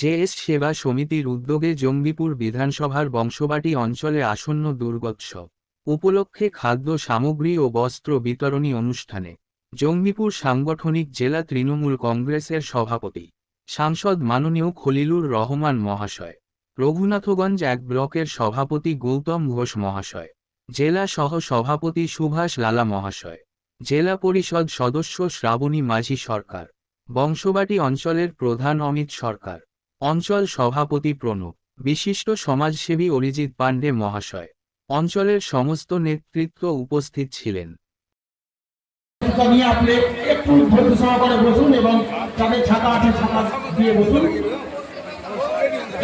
JS সেবা সমিতির উদ্যোগে জঙ্গিপুর বিধানসভার বংশবাটি অঞ্চলে আসন্ন দুর্গোৎসব। উপলক্ষে খাদ্য সামগ্রী ও বস্ত্র বিতরণী অনুষ্ঠানে জঙ্গিপুর সাংগঠনিক জেলা তৃণমূল কংগ্রেসের সভাপতি, সাংসদ মাননীয় খলিলুর রহমান মহাশয়, রঘুনাথগঞ্জ এক ব্লকের সভাপতি গৌতম ঘোষ মহাশয়, জেলা সহ সভাপতি সুভাষ লালা মহাশয়, জেলা পরিষদ সদস্য শ্রাবণী মাঝি সরকার, বংশবাটি অঞ্চলের প্রধান অমিত সরকার অঞ্চল সভাপতি প্রণব, বিশিষ্ট সমাজসেবী অরিজিৎ পাণ্ডে মহাশয়, অঞ্চলের সমস্ত নেতৃত্ব উপস্থিত ছিলেন।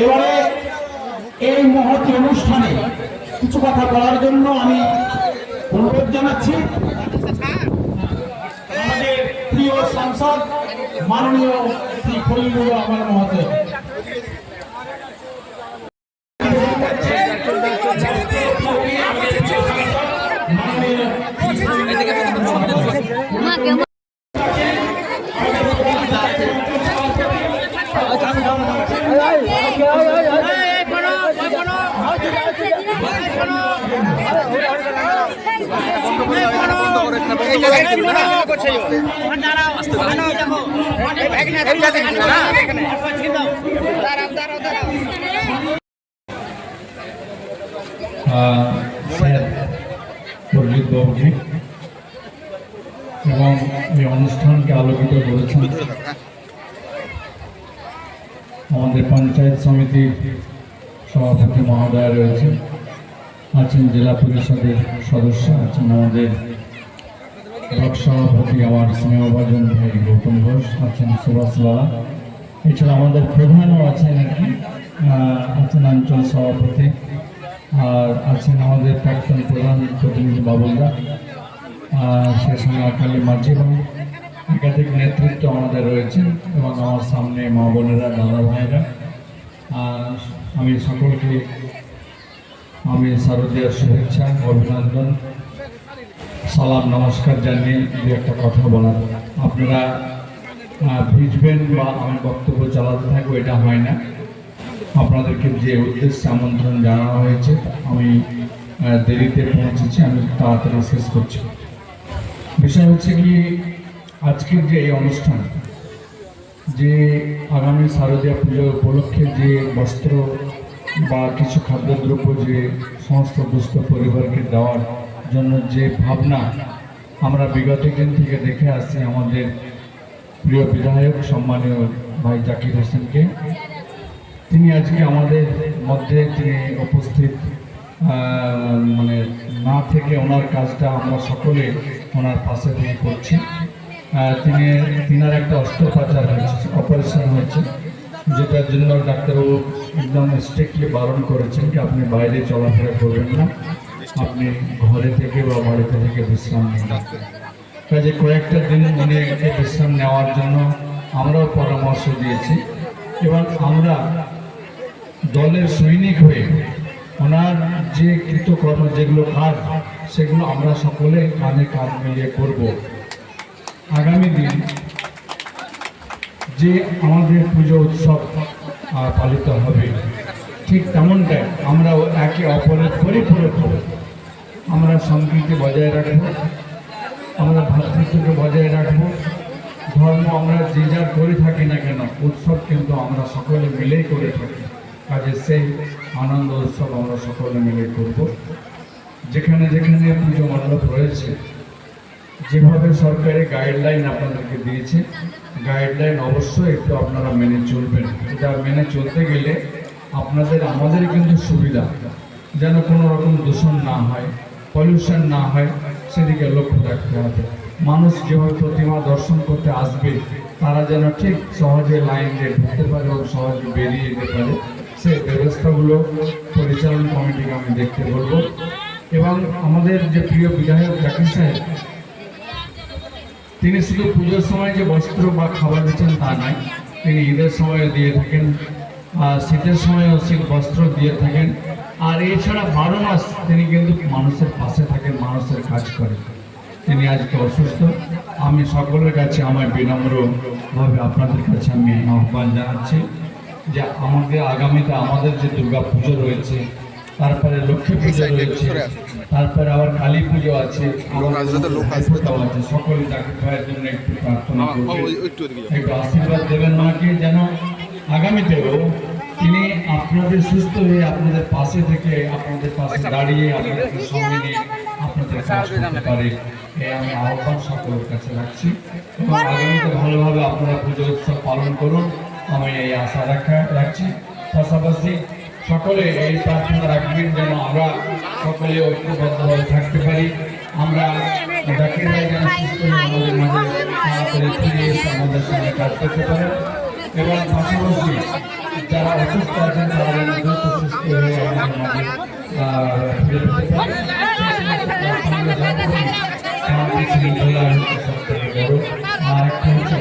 এবারে এই অনুষ্ঠানে কিছু কথা বলার জন্য আমি অনুরোধ জানাচ্ছি। আমাদের প্রিয় মাননীয় শ্রী খলিলুর রহমান মহাশয়। এবং এই অনুষ্ঠানকে আলোকিত করেছেন আমাদের পঞ্চায়েত সমিতির সভাপতি মহোদয় রয়েছেন। আছেন জেলা পরিষদের সদস্য, আছেন আমাদের ব্লক সভাপতি, আমার স্নেহভাজন ভাই গৌতম ঘোষ, আছেন সুভাষ লালা এছাড়া আমাদের প্রধানও আছেন আর কি আছেন অঞ্চল সভাপতি, আর আছেন আমাদের প্রাক্তন প্রধান প্রতিনিধি বাবুলদা, আর সে সঙ্গে আকালি মাঝি এবং একাধিক নেতৃত্ব আমাদের রয়েছে এবং আমার সামনে মা বোনেরা, দাদা ভাইয়েরা। আর আমি সকলকে আমি শারদীয়ার শুভেচ্ছা, অভিনন্দন, সালাম, নমস্কার জানিয়ে দু একটা কথা বলার। আপনারা ভিজবেন বা আমি বক্তব্য চালাতে থাকব, এটা হয় না। আপনাদেরকে যে উদ্দেশ্যে আমন্ত্রণ জানানো হয়েছে, আমি দেরিতে পৌঁছেছি, আমি তাড়াতাড়ি শেষ করছি। বিষয় হচ্ছে কি, আজকের যে এই অনুষ্ঠান, যে আগামী শারদীয়া পুজো উপলক্ষে যে বস্ত্র বা কিছু খাদ্যদ্রব্য যে সমস্ত দুস্থ পরিবারকে দেওয়ার জন্য যে ভাবনা আমরা বিগত দিন থেকে দেখে আসছি আমাদের প্রিয় বিধায়ক সম্মানীয় ভাই জাকির হোসেনকে। তিনি আজকে আমাদের মধ্যে তিনি উপস্থিত মানে না থেকে ওনার কাজটা আমরা সকলে ওনার পাশে থেকে করছি। তিনি, তিনার একটা অস্ত্রোপচার হয়েছে, অপারেশন হয়েছে। যেটার জন্য ডাক্তারবাবু একদম স্ট্রিক্টলি বারণ করেছেন কি আপনি বাইরে চলাফেরা করবেন না। আপনি ঘরে থেকে বা বাড়িতে থেকে বিশ্রাম নিন। কাজে কয়েকটা দিন উনি বিশ্রাম নেওয়ার জন্য আমরাও পরামর্শ দিয়েছি। এবং আমরা দলের সৈনিক হয়ে ওনার যে কৃতকর্ম, যেগুলো কাজ, সেগুলো আমরা সকলে কানে কাঁধ মিলিয়ে করব। আগামী দিন যে আমাদের পুজো উৎসব পালিত হবে। ঠিক তেমনটাই আমরা একে অপরের পরিপূরক হব। আমরা সংস্কৃতি বজায় রাখব, আমরা ভাতৃত্বকে বজায় রাখব। ধর্ম আমরা যে যার করে থাকি না কেন, উৎসব কিন্তু আমরা সকলে মিলেই করে থাকি। কাজে সেই আনন্দ উৎসব আমরা সকলে মিলে করব। যেখানে যেখানে পুজো মণ্ডপ রয়েছে, যেভাবে সরকারি গাইডলাইন আপনাদেরকে দিয়েছে গাইডলাইন অবশ্যই একটু আপনারা মেনে চলবেন। এটা মেনে চলতে গেলে আপনাদের, আমাদের কিন্তু সুবিধা, যেন কোনো রকম দূষণ না হয় পলিউশন না হয়, সেদিকে লক্ষ্য রাখতে হবে। মানুষ যেভাবে প্রতিমা দর্শন করতে আসবে, তারা যেন ঠিক সহজে লাইন দিয়ে ঢুকতে পারে এবং সহজে বেরিয়ে যেতে পারে। সেই ব্যবস্থাগুলো পরিচালন কমিটিকে আমি দেখতে বলব। এবং আমাদের যে প্রিয় বিধায়ক জাকির সাহেব তিনি শুধু পুজোর সময় যে বস্ত্র বা খাবার দিচ্ছেন তা নয়, তিনি ঈদের সময় দিয়ে থাকেন শীতের সময়ও শীত বস্ত্র দিয়ে থাকেন। আর এছাড়া বারো মাস তিনি কিন্তু মানুষের পাশে থাকেন, মানুষের কাজ করেন। তিনি আজকে অসুস্থ। আমি সকলের কাছে আমার বিনম্রভাবে আপনাদের কাছে আমি আহ্বান জানাচ্ছি যে আমাদের আগামীতে আমাদের যে দুর্গা পুজো রয়েছে তারপরে লক্ষ্মী পুজো রয়েছে তারপরে আবার কালী পুজো আছে আছে সকলে ভাইয়ের জন্য একটু প্রার্থনা আশীর্বাদ দেবেন মাকে যেন আগামীতেও তিনি আপনাদের সুস্থ হয়ে আপনাদের পাশে থেকে আপনাদের পাশে দাঁড়িয়ে আপনাদের সঙ্গে নিয়ে আপনাদের কাজ করতে পারে এই আমি আহ্বান সকলের কাছে রাখছি। এবং আগামীতে ভালোভাবে আপনারা পুজো উৎসব পালন করুন আমি এই আশা রাখা রাখছি। পাশাপাশি সকলে এই প্রার্থনা রাখবেন যেন আমরা সকলে ঐক্যবদ্ধভাবে থাকতে পারি। আমরা সুস্থ হয়ে আমাদের মাঝে কাজ করতে পারেন। এবং পাশাপাশি যারা অসুস্থ আছেন, তারা যেন সুস্থ হয়ে আমাদের মাঝে আর একটা হচ্ছে